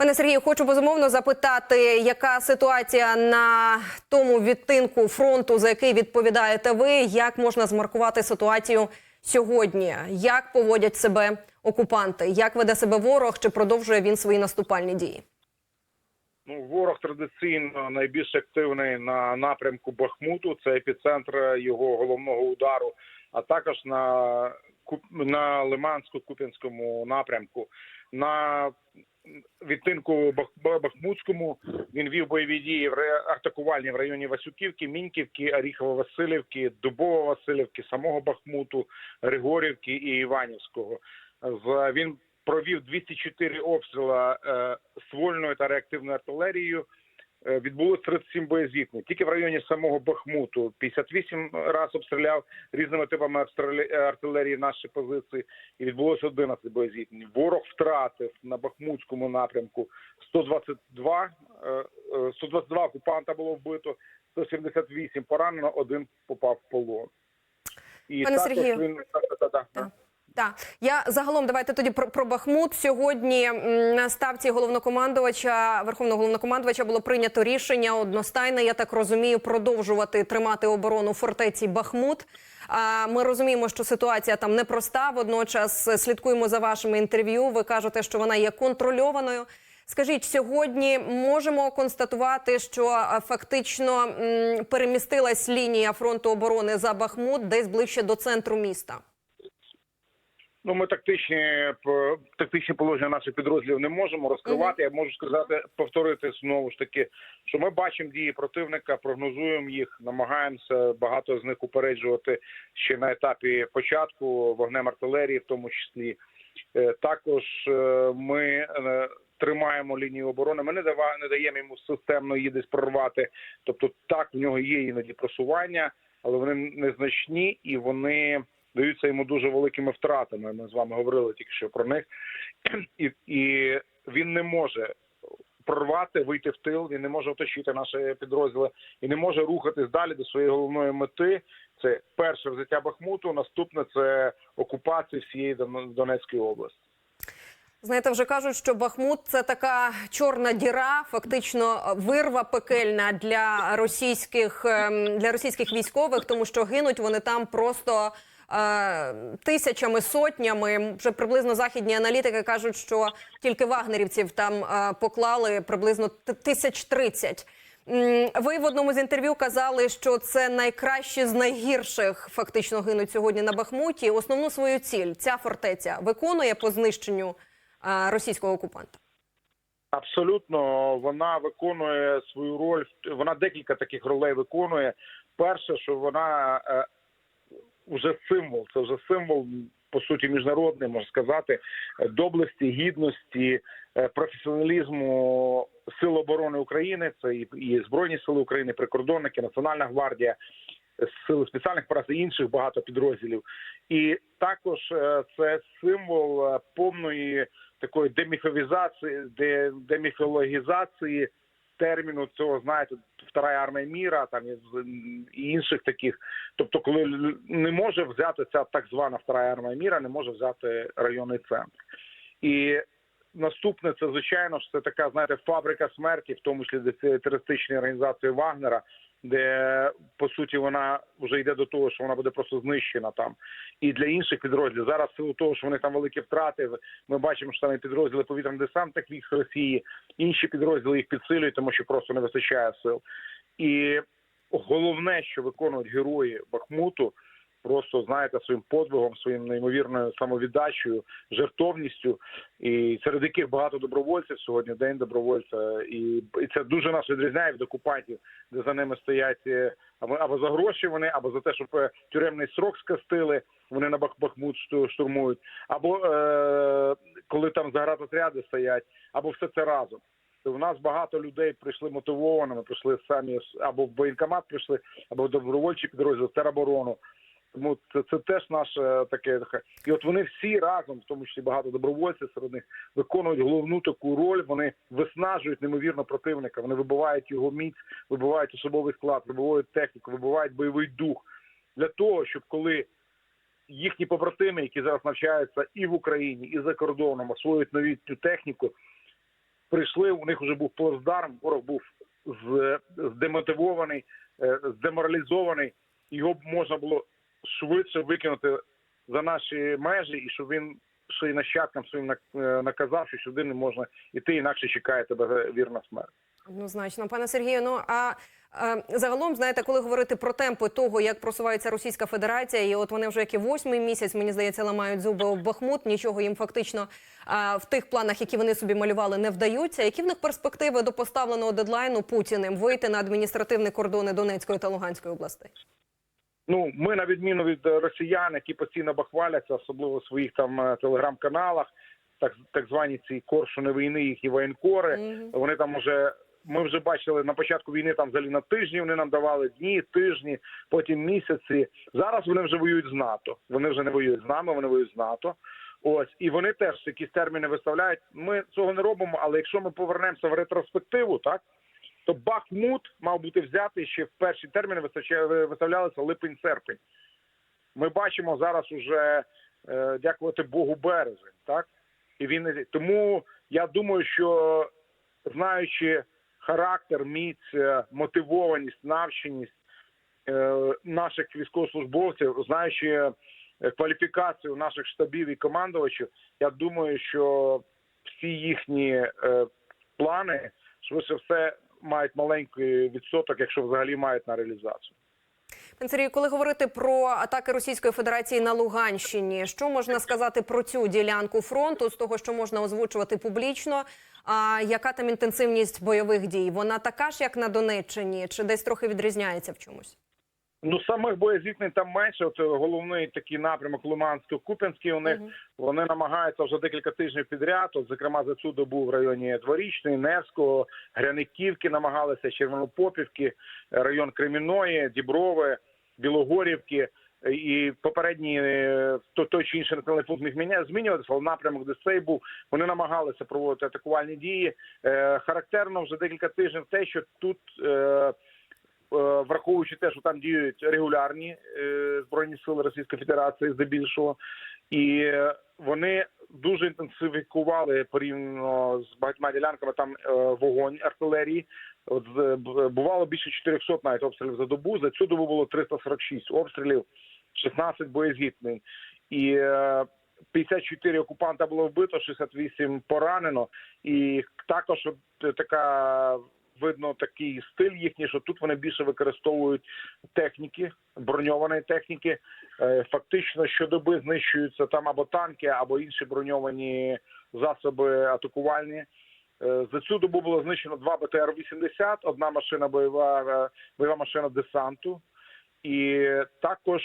Пане Сергію, хочу безумовно запитати, яка ситуація на тому відтинку фронту, за який відповідаєте ви? Як можна змаркувати ситуацію сьогодні? Як поводять себе окупанти? Як веде себе ворог? Чи продовжує він свої наступальні дії? Ну, ворог традиційно найбільш активний на напрямку Бахмуту. Це епіцентр його головного удару, а також на на Лимансько-Куп'янському напрямку. На відтинку Бах- Бахмутському він вів бойові дії в атакувальні в районі Васюківки, Міньківки, Оріхово-Василівки, Дубово-Василівки, самого Бахмуту, Григорівки і Іванівського. Він провів 204 обстріла е, ствольною та реактивною артилерією. Е, Відбулось 37 боєзіткнень. Тільки в районі самого Бахмуту 58 раз обстріляв різними типами е, артилерії наші позиції, і відбулося 11 боєзіткнень. Ворог втратив на Бахмутському напрямку 122, е, е, 122 окупанта було вбито, 178 поранено, один попав в полон. І Пане також Сергію. він. Так. Так, я загалом давайте тоді про, про Бахмут. Сьогодні на ставці головнокомандувача верховного головнокомандувача було прийнято рішення одностайне. Я так розумію, продовжувати тримати оборону фортеці Бахмут. А ми розуміємо, що ситуація там непроста. Водночас слідкуємо за вашими інтерв'ю. Ви кажете, що вона є контрольованою. Скажіть, сьогодні можемо констатувати, що фактично перемістилась лінія фронту оборони за Бахмут десь ближче до центру міста. Ну, ми тактичні тактичні положення наших підрозділів не можемо розкривати. Я можу сказати, повторити знову ж таки, що ми бачимо дії противника, прогнозуємо їх, намагаємося багато з них упереджувати ще на етапі початку вогнем артилерії, в тому числі. Е, Також е, ми е, тримаємо лінію оборони. Ми не дава не даємо йому системно її десь прорвати. Тобто, так в нього є іноді просування, але вони незначні і вони даються йому дуже великими втратами. Ми з вами говорили тільки що про них, і, і він не може прорвати, вийти в тил. Він не може оточити наші підрозділи і не може рухатись далі до своєї головної мети. Це перше взяття Бахмуту. Наступне це окупація всієї Дон- Донецької області. Знаєте, вже кажуть, що Бахмут це така чорна діра, фактично вирва пекельна для російських ем, для російських військових, тому що гинуть вони там просто. Е, Тисячами сотнями вже приблизно західні аналітики кажуть, що тільки вагнерівців там е, поклали приблизно тисяч тридцять. Ви в одному з інтерв'ю казали, що це найкращі з найгірших фактично гинуть сьогодні на Бахмуті. Основну свою ціль ця фортеця виконує по знищенню е, російського окупанта. Абсолютно, вона виконує свою роль. Вона декілька таких ролей виконує. Перше, що вона вже символ, це вже символ по суті міжнародний, можна сказати, доблесті, гідності, е, професіоналізму Сил оборони України. Це і, і збройні сили України, прикордонники, Національна гвардія, сили спеціальних праць і інших багато підрозділів. І також е, це символ е, повної такої деміфовізації, де деміфологізації терміну цього, знаєте, вторая армія міра, там і інших таких. Тобто, коли не може взяти ця так звана вторая армія міра, не може взяти районний центр. І наступне це звичайно ж це така, знаєте, фабрика смерті, в тому числі для терористичної організації Вагнера, де по суті вона вже йде до того, що вона буде просто знищена там. І для інших підрозділів зараз силу того, що вони там великі втрати. Ми бачимо, що там і підрозділи повітряно-десантних військ Росії, інші підрозділи їх підсилюють, тому що просто не вистачає сил. І головне, що виконують герої Бахмуту, просто знаєте, своїм подвигом, своїм неймовірною самовіддачею, жертовністю, і серед яких багато добровольців сьогодні день добровольця, і, і це дуже нас відрізняє від окупантів, де за ними стоять е, або, або за гроші вони, або за те, щоб е, тюремний срок скастили. Вони на Бах- Бахмут штурмують, або е, коли там заградотряди стоять, або все це разом. В нас багато людей прийшли мотивованими, прийшли самі або в воєнкомат прийшли, або в добровольчі підрозділи, в тероборону. Тому це, це теж наше таке. І от вони всі разом, в тому числі багато добровольців серед них, виконують головну таку роль. Вони виснажують неймовірно противника. Вони вибивають його міць, вибивають особовий склад, вибивають техніку, вибивають бойовий дух для того, щоб коли їхні побратими, які зараз навчаються і в Україні, і за кордоном, освоюють новітню техніку, прийшли. У них вже був плацдарм, ворог був здемотивований, е, здеморалізований. Його б можна було швидше викинути за наші межі, і щоб він й нащадкам своїм е, наказав, що сюди не можна йти, інакше чекає тебе вірна смерть. Однозначно, пане Сергію. Ну а е, загалом, знаєте, коли говорити про темпи того, як просувається Російська Федерація, і от вони вже як і восьмий місяць, мені здається, ламають зуби об Бахмут. Нічого їм фактично е, в тих планах, які вони собі малювали, не вдаються. Які в них перспективи до поставленого дедлайну Путіним вийти на адміністративні кордони Донецької та Луганської областей? Ну, ми на відміну від е, росіян, які постійно бахваляться, особливо в своїх там е, телеграм-каналах, так так звані ці коршуни війни, їхні воєнкори. Мгм. Вони там уже ми вже бачили на початку війни. Там взагалі на тижні вони нам давали дні, тижні, потім місяці. Зараз вони вже воюють з НАТО. Вони вже не воюють з нами, вони воюють з НАТО. Ось і вони теж якісь терміни виставляють. Ми цього не робимо, але якщо ми повернемося в ретроспективу, так то Бахмут мав бути взятий ще в перші терміни виставлялися липень-серпень. Ми бачимо зараз уже, е, дякувати Богу, березень, так? І він тому я думаю, що знаючи характер, міць, е, мотивованість, навченість е, наших військовослужбовців, знаючи кваліфікацію наших штабів і командувачів, я думаю, що всі їхні плани швидше все мають маленький відсоток, якщо взагалі мають на реалізацію. Сергію, коли говорити про атаки Російської Федерації на Луганщині, що можна сказати про цю ділянку фронту з того, що можна озвучувати публічно? А яка там інтенсивність бойових дій? Вона така ж, як на Донеччині, чи десь трохи відрізняється в чомусь? Ну самих боєзіткнень там менше. От е, головний такий напрямок Лимансько-Куп'янський. У них Мгм. вони намагаються вже декілька тижнів підряд. От, зокрема, за цю добу в районі Дворічної, Невського, Гряниківки намагалися, Червонопопівки, район Креміної, Діброви, Білогорівки. І попередні е, то той чи інший населений пункт міг міня- змінюватися, але напрямок, де цей був, вони намагалися проводити атакувальні дії. Е, характерно вже декілька тижнів те, що тут. Е, враховуючи те, що там діють регулярні е, збройні сили Російської Федерації, здебільшого, і е, вони дуже інтенсифікували порівняно з багатьма ділянками там е, вогонь артилерії. От бувало більше 400 навіть обстрілів за добу. За цю добу було 346 обстрілів, 16 боєзіткнень. І е, 54 окупанта було вбито, 68 поранено. І також така видно такий стиль їхній, що тут вони більше використовують техніки, броньованої техніки. Е, Фактично щодоби знищуються там або танки, або інші броньовані засоби атакувальні. Е, За цю добу було знищено два БТР-80, одна машина бойова, е, бойова машина десанту. І також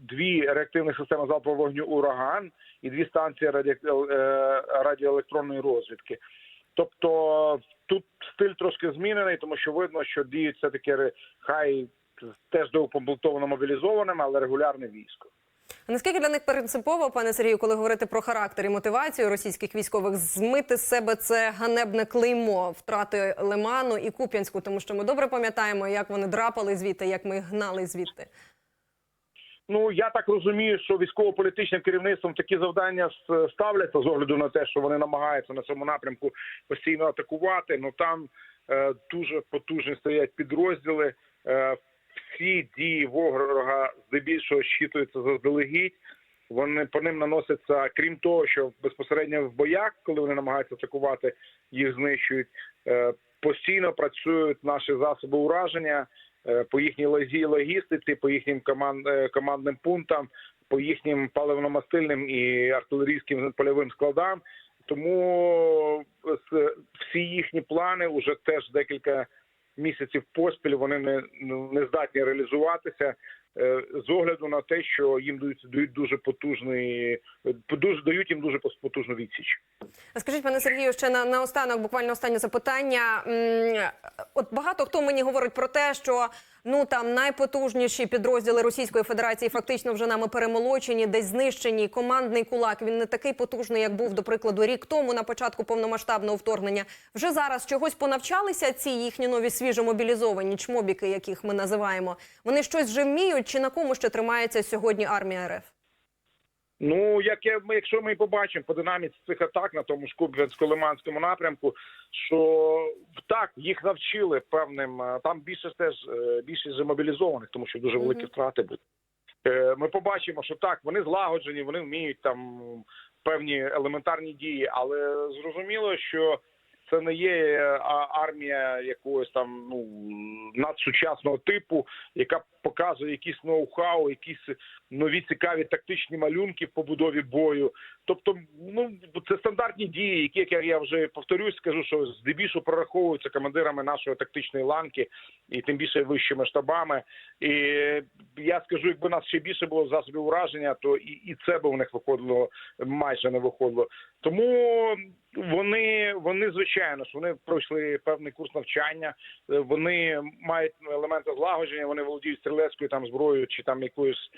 дві реактивні системи залпового вогню ураган і дві станції раді... радіоелектронної розвідки. Тобто тут стиль трошки змінений, тому що видно, що діють все таки хай теж доукомплектовано мобілізованим, але регулярне військо. А наскільки для них принципово, пане Сергію, коли говорити про характер і мотивацію російських військових, змити з себе це ганебне клеймо втрати Лиману і Куп'янську, тому що ми добре пам'ятаємо, як вони драпали звідти, як ми гнали звідти. Ну я так розумію, що військово-політичним керівництвом такі завдання ставляться з огляду на те, що вони намагаються на цьому напрямку постійно атакувати. Ну там е, дуже потужні стоять підрозділи. Е, всі дії ворога здебільшого щитуються заздалегідь. Вони по ним наносяться, крім того, що безпосередньо в боях, коли вони намагаються атакувати, їх знищують. Е, постійно працюють наші засоби ураження по їхній логістиці, по їхнім команд, е, командним пунктам, по їхнім паливно-мастильним і артилерійським польовим складам. Тому е, всі їхні плани вже теж декілька місяців поспіль вони не, не здатні реалізуватися е, з огляду на те, що їм дають, дають дуже потужний, е, дуже дають їм дуже потужну відсіч. Скажіть, пане Сергію, ще на, на останок, буквально останнє запитання. От багато хто мені говорить про те, що ну там найпотужніші підрозділи Російської Федерації фактично вже нами перемолочені, десь знищені. Командний кулак він не такий потужний, як був, до прикладу, рік тому на початку повномасштабного вторгнення. Вже зараз чогось понавчалися ці їхні нові свіжо мобілізовані чмобіки, яких ми називаємо. Вони щось вже вміють, чи на кому ще тримається сьогодні армія РФ? Ну, як я, ми- якщо ми побачимо по динаміці цих атак на тому ж Куп'янсько-Лиманському напрямку, що так їх навчили певним е, там більше теж е, більше вже мобілізованих, тому що дуже великі втрати будуть. Е, Ми побачимо, що так вони злагоджені, вони вміють там певні елементарні дії, але зрозуміло, що це не є армія якогось там ну надсучасного типу, яка показує якісь ноу-хау, якісь нові цікаві тактичні малюнки в побудові бою. Тобто, ну це стандартні дії, які як я, вже повторюсь, скажу, що здебільшого прораховуються командирами нашої тактичної ланки, і тим більше вищими штабами. І я скажу, якби нас ще більше було засобів ураження, то і, і це би в них виходило майже не виходило. Тому вони, вони звичайно ж вони пройшли певний курс навчання. е, Вони мають елементи злагодження. Вони володіють стрілецькою там зброєю чи там якоюсь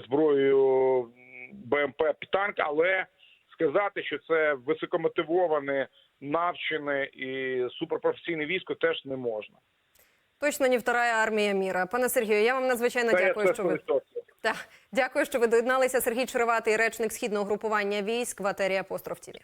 зброєю БМП танк, але сказати, що це високомотивоване, навчене і суперпрофесійне військо, теж не можна. Точно не вторая армія міра. Пане Сергію, я вам надзвичайно Це- дякую, це що ви Так, дякую, що ви доєдналися. Сергій Череватий, речник східного групування військ в атері Апостроф ТІВІ.